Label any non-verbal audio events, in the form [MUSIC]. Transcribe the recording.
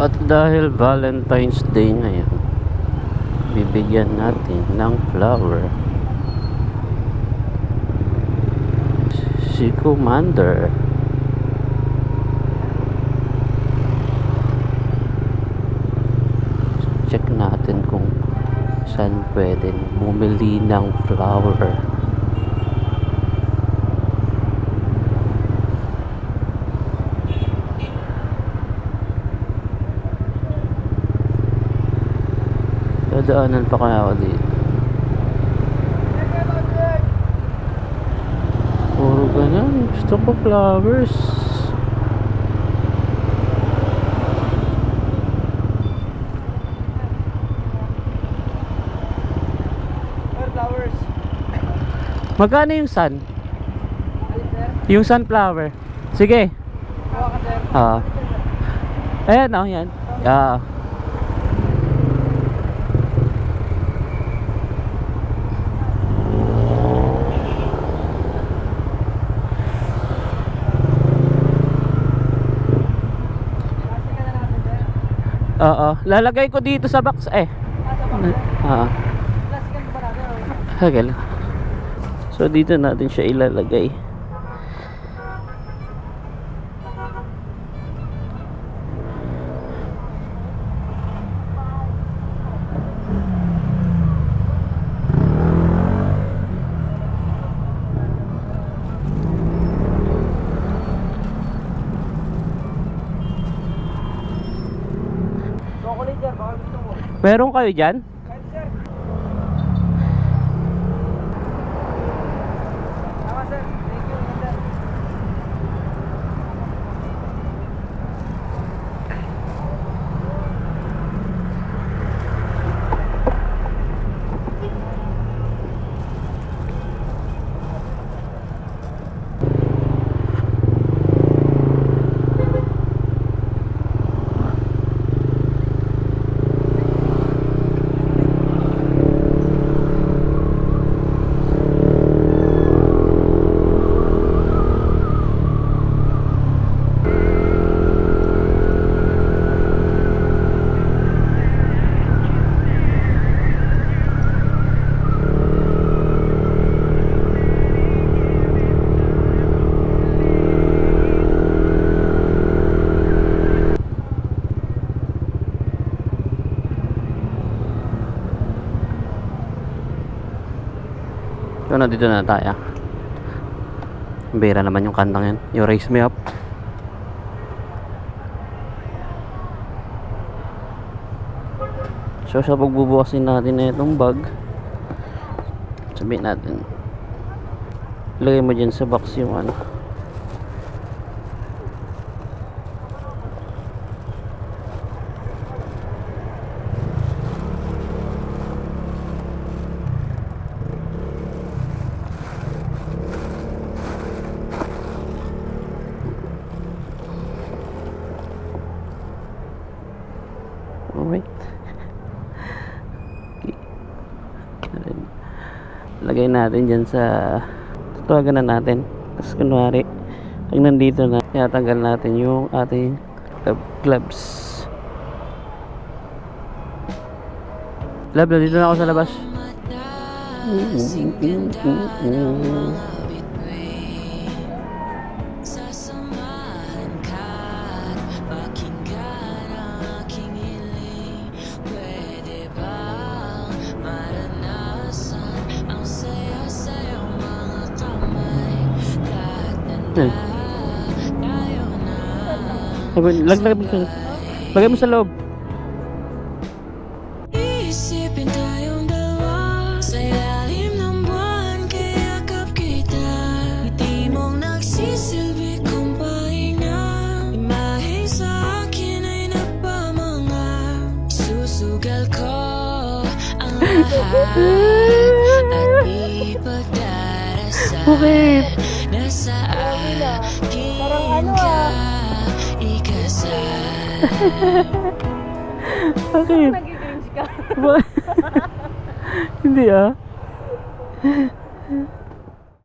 At dahil Valentine's Day ngayon, bibigyan natin ng flower si Commander. Check natin kung saan pwedeng bumili ng flower. Dadaanan pa kaya ako dito. Puro ganun. Gusto ko flowers. flowers. Magkano yung sun? Yung sunflower. Sige. Ah. Ayan oh, yan. Ah. Plastic ka na natin, sir. Oo. Lalagay ko dito sa box eh. Ah. Plastic ka ba natin? o? Hagal. So dito natin siya ilalagay. Meron kayo dyan? So nandito na tayo. Bira naman yung kantang yan. You raise me up. So sa pagbubukasin natin na itong bag, sabihin natin, ilagay mo dyan sa box yung ano. Alright. Okay. Lagay natin dyan sa tatawagan na natin. Tapos kunwari, pag nandito na, tinatanggal natin yung ating glove- gloves. Love, nandito na ako sa labas. Sasamahan Eh. Sabi, Laglag mo sa, lagay mo sa loob. Dalawa [LAUGHS] Sa Imahe sa akin ka ikasal Bakit? Nag-games [LAUGHS] ka. Hindi ah.